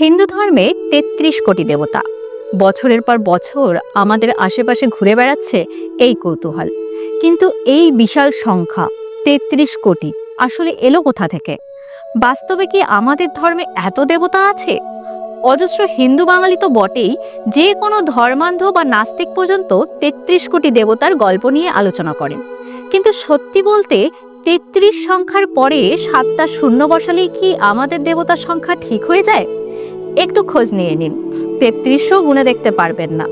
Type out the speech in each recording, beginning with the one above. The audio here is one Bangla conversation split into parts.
হিন্দু ধর্মে তেত্রিশ কোটি দেবতা। বছরের পর বছর আমাদের আশেপাশে ঘুরে বেড়াচ্ছে এই কৌতূহল। কিন্তু এই বিশাল সংখ্যা, তেত্রিশ কোটি, আসলে এলো কোথা থেকে? বাস্তবে কি আমাদের ধর্মে এত দেবতা আছে? অজস্র হিন্দু বাঙালি তো বটেই যে কোনো ধর্মান্ধ বা নাস্তিক পর্যন্ত তেত্রিশ কোটি দেবতার গল্প নিয়ে আলোচনা করেন। কিন্তু সত্যি বলতে তেত্রিশ সংখ্যার পরে সাতটা শূন্য বসালেই কি আমাদের দেবতার সংখ্যা ঠিক হয়ে যায়? একটু খোঁজ নিয়ে নিন। তেত্রিশও গুণে দেখতে পারবেন না।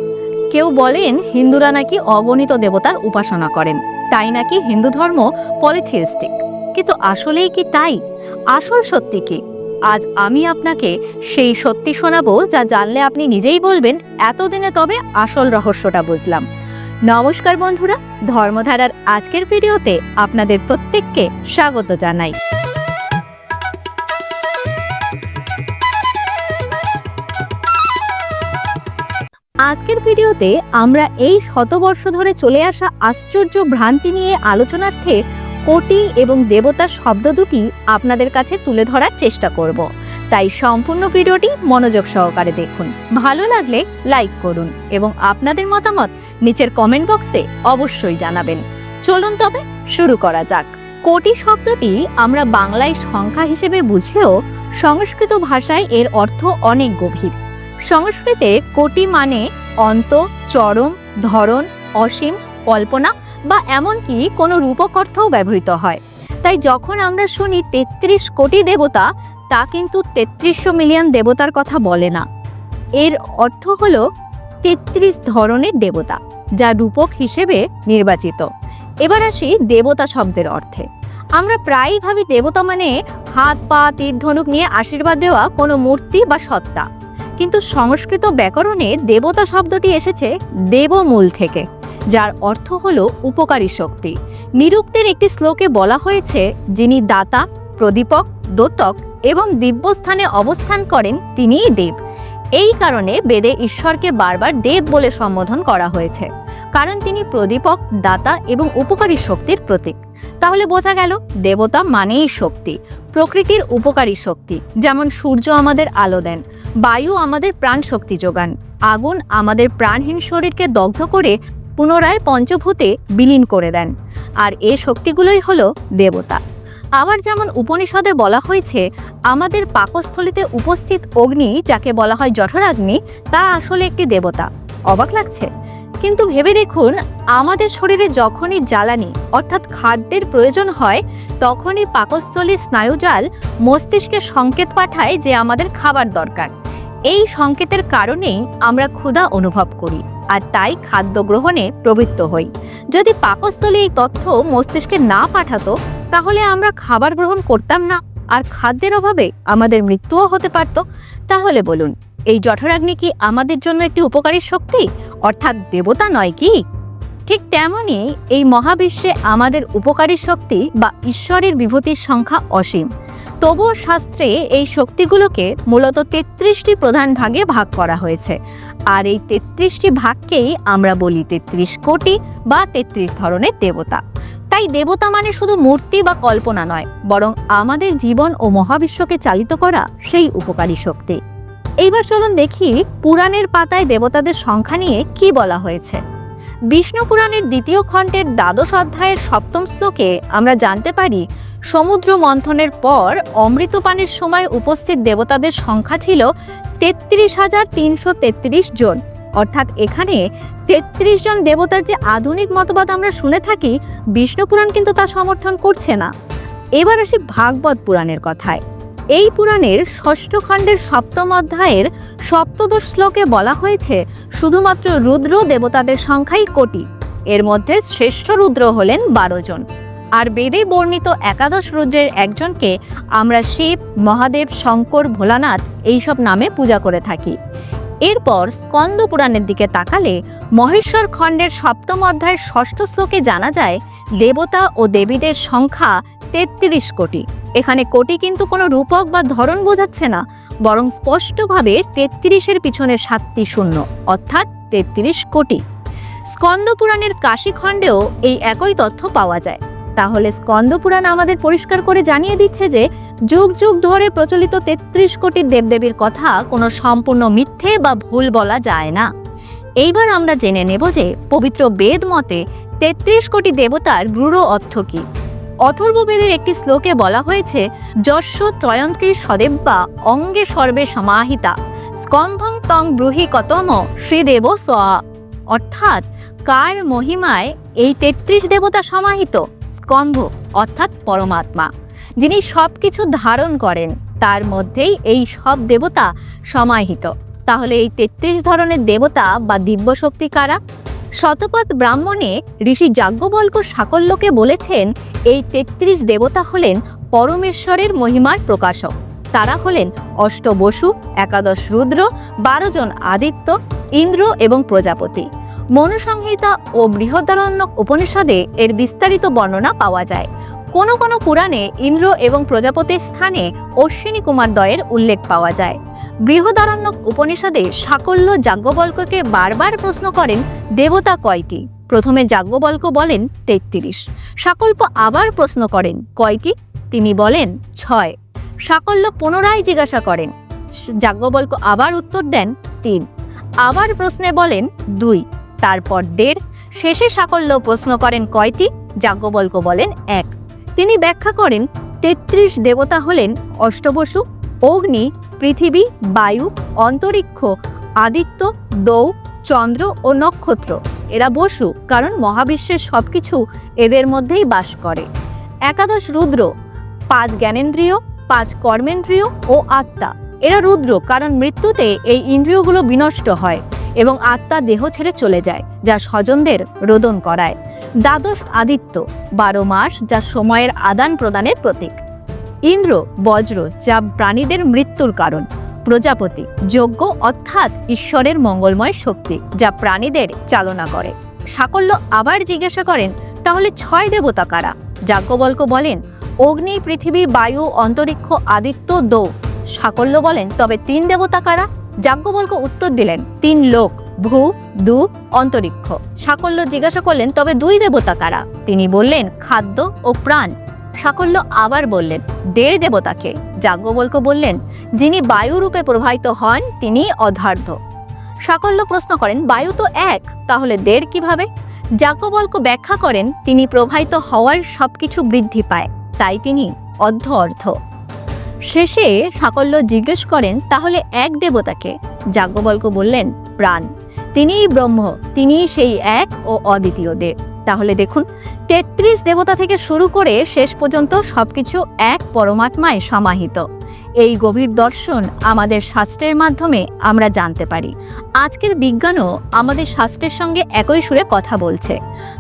কেউ বলেন হিন্দুরা নাকি অগণিত দেবতার উপাসনা করেন। তাই নাকি হিন্দু ধর্ম পলিথিস্টিক কিন্তু আসলেই কি তাই? আসল সত্যি কি? আজ আমি আপনাকে সেই সত্যি শোনাবো যা জানলে আপনি নিজেই বলবেন, এতদিনে তবে আসল রহস্যটা বুঝলাম। নমস্কার বন্ধুরা, ধর্মধারার আজকের ভিডিওতে আপনাদের প্রত্যেককে স্বাগত জানাই। আজকের ভিডিওতে আমরা এই শতবর্ষ ধরে চলে আসা আশ্চর্য ভ্রান্তি নিয়ে আলোচনার্থে কোটি এবং দেবতা শব্দ দুটি আপনাদের কাছে তুলে ধরার চেষ্টা করব। তাই সম্পূর্ণ ভিডিওটি মনোযোগ সহকারে দেখুন। ভালো লাগলে লাইক করুন এবং আপনাদের মতামত নিচের কমেন্ট বক্সে অবশ্যই জানাবেন। চলুন তবে শুরু করা যাক। কোটি শব্দটি আমরা বাংলায় সংখ্যা হিসেবে বুঝেও সংস্কৃত ভাষায় এর অর্থ অনেক গভীর। সংস্কৃতে কোটি মানে অন্ত, চরম ধরন অসীম, কল্পনা বা এমনকি কোনো রূপক অর্থও ব্যবহৃত হয়। তাই যখন আমরা শুনি তেত্রিশ কোটি দেবতা তা কিন্তু তেত্রিশশো মিলিয়ন দেবতার কথা বলে না। এর অর্থ হলো তেত্রিশ ধরনের দেবতা, যা রূপক হিসেবে নির্বাচিত। এবার আসি দেবতা শব্দের অর্থে। আমরা প্রায়ই ভাবি দেবতা মানে হাত, পা, তীর, ধনুক নিয়ে আশীর্বাদ দেওয়া কোনো মূর্তি বা সত্তা। কিন্তু সংস্কৃত ব্যাকরণে দেবতা শব্দটি এসেছে দেবমূল থেকে, যার অর্থ হল উপকারী শক্তি। নিরুক্তের একটি শ্লোকে বলা হয়েছে, যিনি দাতা, প্রদীপক দোতক এবং দিব্যস্থানে অবস্থান করেন তিনিই দেব। এই কারণে বেদে ঈশ্বরকে বারবার দেব বলে সম্বোধন করা হয়েছে। কারণ তিনি প্রদীপক, দাতা এবং উপকারী শক্তির প্রতীক। তাহলে বোঝা গেল, দেবতা মানেই শক্তি, প্রকৃতির উপকারী শক্তি। যেমন সূর্য আমাদের আলো দেন, বায়ু আমাদের প্রাণ শক্তি যোগান, আগুন আমাদের প্রাণহীন শরীরকে দগ্ধ করে পুনরায় পঞ্চভূতে বিলীন করে দেন। আর এ শক্তিগুলোই হলো দেবতা। আবার যেমন উপনিষদে বলা হয়েছে, আমাদের পাকস্থলিতে উপস্থিত অগ্নি, যাকে বলা হয় জঠরাগ্নি, তা আসলে একটি দেবতা। অবাক লাগছে। কিন্তু ভেবে দেখুন, আমাদের শরীরে যখনই জ্বালানি, অর্থাৎ খাদ্যের প্রয়োজন হয়, তখনই পাকস্থলী স্নায়ুজাল মস্তিষ্কে সংকেত পাঠায় যে আমাদের খাবার দরকার। এই সংকেতের কারণেই আমরা ক্ষুধা অনুভব করি, আর তাই খাদ্য গ্রহণে প্রবৃত্ত হই। যদি পাকস্থলী এই তথ্য মস্তিষ্কে না পাঠাতো তাহলে আমরা খাবার গ্রহণ করতাম না। আর খাদ্যের অভাবে আমাদের মৃত্যুও হতে পারত। তাহলে বলুন, এই জঠরাগ্নি কি আমাদের জন্য একটি উপকারী শক্তি? অর্থাৎ দেবতা নয় কি? ঠিক তেমনই এই মহাবিশ্বে আমাদের উপকারী শক্তি বা ঈশ্বরের বিভূতির সংখ্যা অসীম। তবুও শাস্ত্রে এই শক্তিগুলোকে মূলত তেত্রিশটি প্রধান ভাগে ভাগ করা হয়েছে। আর এই তেত্রিশটি ভাগকেই আমরা বলি তেত্রিশ কোটি বা তেত্রিশ ধরনের দেবতা। তাই দেবতা মানে শুধু মূর্তি বা কল্পনা নয়, বরং আমাদের জীবন ও মহাবিশ্বকে চালিত করা সেই উপকারী শক্তি। এইবার চলুন দেখি পুরাণের পাতায় দেবতাদের সংখ্যা নিয়ে কি বলা হয়েছে। বিষ্ণু পুরাণের দ্বিতীয় খণ্ডের দ্বাদশ অধ্যায়ের সপ্তম শ্লোকে আমরা জানতে পারি, সমুদ্র মন্থনের পর অমৃতপানের সময় উপস্থিত দেবতাদের সংখ্যা ছিল তেত্রিশ হাজার তিনশো তেত্রিশ জন। অর্থাৎ এখানে তেত্রিশ জন দেবতার যে আধুনিক মতবাদ আমরা শুনে থাকি, বিষ্ণু পুরাণ কিন্তু তা সমর্থন করছে না। এবার আসি ভাগবত পুরাণের কথায়। এই পুরাণের ষষ্ঠ খণ্ডের সপ্তম অধ্যায়ের সপ্তদশ শ্লোকে বলা হয়েছে, শুধুমাত্র রুদ্র দেবতাদের সংখ্যাই কোটি, এর মধ্যে শ্রেষ্ঠ রুদ্র হলেন বারো জন। আর বেদে বর্ণিত একাদশ রুদ্রের একজনকে আমরা শিব, মহাদেব, শঙ্কর, ভোলানাথ এইসব নামে পূজা করে থাকি। এরপর স্কন্দ পুরাণের দিকে তাকালে মহেশ্বর খণ্ডের সপ্তম অধ্যায়ের ষষ্ঠ শ্লোকে জানা যায়, দেবতা ও দেবীদের সংখ্যা তেত্রিশ কোটি। এখানে কোটি কিন্তু কোনো রূপক বা ধরন বোঝাচ্ছে না, বরং স্পষ্টভাবে তেত্রিশের পিছনে সাতটি শূন্য, অর্থাৎ তেত্রিশ কোটি। স্কন্দ পুরাণের কাশীখণ্ডেও এই একই তথ্য পাওয়া যায়। তাহলে স্কন্দ পুরাণ আমাদের পরিষ্কার করে জানিয়ে দিচ্ছে যে, যুগ যুগ ধরে প্রচলিত তেত্রিশ কোটি দেবদেবীর কথা কোনো সম্পূর্ণ মিথ্যে বা ভুল বলা যায় না। এইবার আমরা জেনে নেব যে, পবিত্র বেদ মতে তেত্রিশ কোটি দেবতার গূঢ় অর্থ কী? অথর্ববেদের একটি শ্লোকে বলা হয়েছে যস্য ত্রয়ন্ত্রী সদেব্বা অঙ্গে সর্বে সমাহিতা স্কম্ভং তং ব্রুহি কতম শ্রীদেব সোয়া অর্থাৎ কার মহিমায় এই তেত্রিশ দেবতা সমাহিত? স্কম্ভ অর্থাৎ পরমাত্মা। যিনি সব কিছু ধারণ করেন, তার মধ্যেই এই সব দেবতা সমাহিত। তাহলে এই তেত্রিশ ধরনের দেবতা বা দিব্য শক্তি কারা? শতপথ ব্রাহ্মণে ঋষি যাজ্ঞবল্ক সাকল্যকে বলেছেন, এই তেত্রিশ দেবতা হলেন পরমেশ্বরের মহিমার প্রকাশক। তারা হলেন অষ্টবসু, একাদশ রুদ্র, বারো জন আদিত্য, ইন্দ্র এবং প্রজাপতি। মনুসংহিতা ও বৃহদারণ্যক উপনিষদে এর বিস্তারিত বর্ণনা পাওয়া যায়। কোনো কোনো পুরাণে ইন্দ্র এবং প্রজাপতির স্থানে অশ্বিনী কুমার দয়ের উল্লেখ পাওয়া যায়। বৃহদারণ্যক উপনিষদে সাকল্য যাজ্ঞবল্ককে বারবার প্রশ্ন করেন, দেবতা কয়টি? প্রথমে যাজ্ঞবল্ক বলেন, তেত্রিশ। সাকল্প আবার প্রশ্ন করেন, কয়টি? তিনি বলেন, ছয়। সাকল্য পুনরায় জিজ্ঞাসা করেন যাজ্ঞবল্ক আবার উত্তর দেন, তিন। আবার প্রশ্নে বলেন, দুই। তারপর দেড়, শেষে সাকল্য প্রশ্ন করেন কয়টি? যাজ্ঞবল্ক বলেন এক। তিনি ব্যাখ্যা করেন, তেত্রিশ দেবতা হলেন অষ্টবসু, অগ্নি, পৃথিবী, বায়ু, অন্তরিক্ষ, আদিত্য, দৌ, চন্দ্র ও নক্ষত্র। এরা বসু, কারণ মহাবিশ্বের সবকিছু এদের মধ্যেই বাস করে। একাদশ রুদ্র, পাঁচ জ্ঞানেন্দ্রিয়, পাঁচ কর্মেন্দ্রিয় ও আত্মা। এরা রুদ্র, কারণ মৃত্যুতে এই ইন্দ্রিয়গুলো বিনষ্ট হয়। এবং আত্মা দেহ ছেড়ে চলে যায়, যা স্বজনদের রোদন করায়। দ্বাদশ আদিত্য, বারো মাস, যা সময়ের আদান প্রদানের প্রতীক। ইন্দ্র, বজ্র, যা প্রাণীদের মৃত্যুর কারণ। প্রজাপতি, যজ্ঞ অর্থাৎ ঈশ্বরের মঙ্গলময় শক্তি, যা প্রাণীদের চালনা করে। সাকল্য আবার জিজ্ঞাসা করেন, তাহলে ছয় দেবতা কারা? যাজ্ঞবল্ক বলেন, অগ্নি, পৃথিবী, বায়ু, অন্তরিক্ষ, আদিত্য, দৌ। সাকল্য বলেন, তবে তিন দেবতা কারা? যাজ্ঞবল্ক উত্তর দিলেন, তিন লোক, ভূ, দু, অন্তরিক্ষ। সাকল্য জিজ্ঞাসা করলেন, তবে দুই দেবতা কারা? তিনি বললেন, খাদ্য ও প্রাণ। সাকল্য আবার বললেন, দেড় দেবতাকে। যাজ্ঞবল্ক বললেন, যিনি বায়ু রূপে প্রবাহিত হন, তিনি অধার্ধ। সাকল্য প্রশ্ন করেন, বায়ু তো এক, তাহলে দেড় কীভাবে? যাজ্ঞবল্ক ব্যাখ্যা করেন, তিনি প্রবাহিত হওয়ার সবকিছু বৃদ্ধি পায়, তাই তিনি অর্ধ অর্ধ শেষে সাকল্য জিজ্ঞেস করেন, তাহলে এক দেবতাকে? যাজ্ঞবল্ক বললেন, প্রাণ। তিনিই ব্রহ্ম, তিনিই সেই এক ও অদ্বিতীয় দেব। তাহলে দেখুন, তেত্রিশ দেবতা থেকে শুরু করে শেষ পর্যন্ত সবকিছু এক পরমাত্মায় সমাহিত। এই গভীর দর্শন আমাদের শাস্ত্রের মাধ্যমে আমরা জানতে পারি। আজকের বিজ্ঞানও আমাদের শাস্ত্রের সঙ্গে একই সুরে কথা বলছে।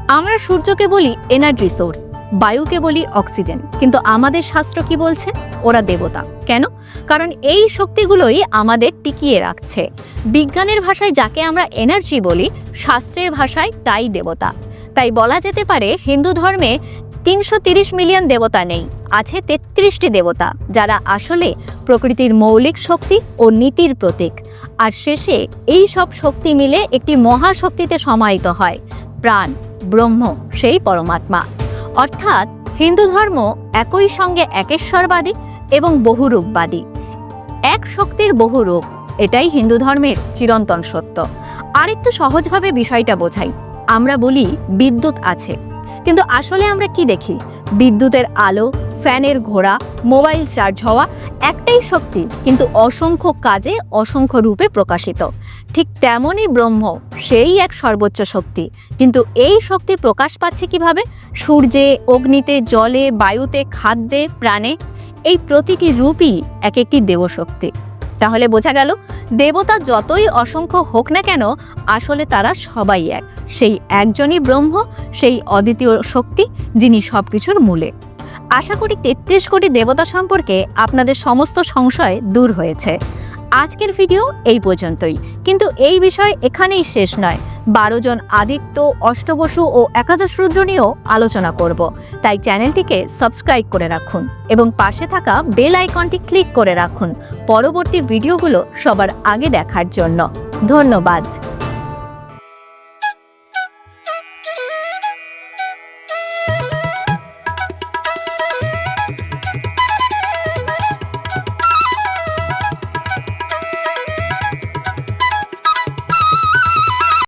আমরা সূর্যকে বলি এনার্জি সোর্স বায়ুকে বলি অক্সিজেন। কিন্তু আমাদের শাস্ত্র কি বলছে? ওরা দেবতা। কেন? কারণ এই শক্তিগুলোই আমাদের টিকিয়ে রাখছে। বিজ্ঞানের ভাষায় যাকে আমরা এনার্জি বলি, শাস্ত্রের ভাষায় তাই দেবতা। তাই বলা যেতে পারে হিন্দু ধর্মে তিনশো মিলিয়ন দেবতা নেই। আছে তেত্রিশটি দেবতা, যারা আসলে প্রকৃতির মৌলিক শক্তি ও নীতির প্রতীক। আর শেষে এই সব শক্তি মিলে একটি মহাশক্তিতে সমাহিত হয়। প্রাণ, ব্রহ্ম, সেই পরমাত্মা। অর্থাৎ হিন্দু ধর্ম একই সঙ্গে একেশ্বরবাদী এবং বহুরূপবাদী। এক শক্তির বহু রূপ এটাই হিন্দু ধর্মের চিরন্তন সত্য। আরেকটু সহজভাবে বিষয়টা বোঝাই। আমরা বলি বিদ্যুৎ আছে। কিন্তু আসলে আমরা কি দেখি? বিদ্যুতের আলো, ফ্যানের ঘোড়া, মোবাইল চার্জ হওয়া একটাই শক্তি, কিন্তু অসংখ্য কাজে অসংখ্য রূপে প্রকাশিত। ঠিক তেমনই ব্রহ্ম, সেই এক সর্বোচ্চ শক্তি। কিন্তু এই শক্তি প্রকাশ পাচ্ছে কীভাবে? সূর্যে, অগ্নিতে, জলে, বায়ুতে, খাদ্যে, প্রাণে, এই প্রতিটি রূপই এক একটি দেবশক্তি। তাহলে বোঝা গেল, দেবতা যতই অসংখ্য হোক না কেন, আসলে তারা সবাই এক। সেই একজনই ব্রহ্ম, সেই অদ্বিতীয় শক্তি, যিনি সবকিছুর মূলে। আশা করি তেত্রিশ কোটি দেবতা সম্পর্কে আপনাদের সমস্ত সংশয় দূর হয়েছে। আজকের ভিডিও এই পর্যন্তই। কিন্তু এই বিষয় এখানেই শেষ নয়। বারো জন আদিত্য, অষ্টবসু ও একাদশ রুদ্র নিয়েও আলোচনা করব। তাই চ্যানেলটিকে সাবস্ক্রাইব করে রাখুন এবং পাশে থাকা বেল আইকনটি ক্লিক করে রাখুন। পরবর্তী ভিডিওগুলো সবার আগে দেখার জন্য। ধন্যবাদ।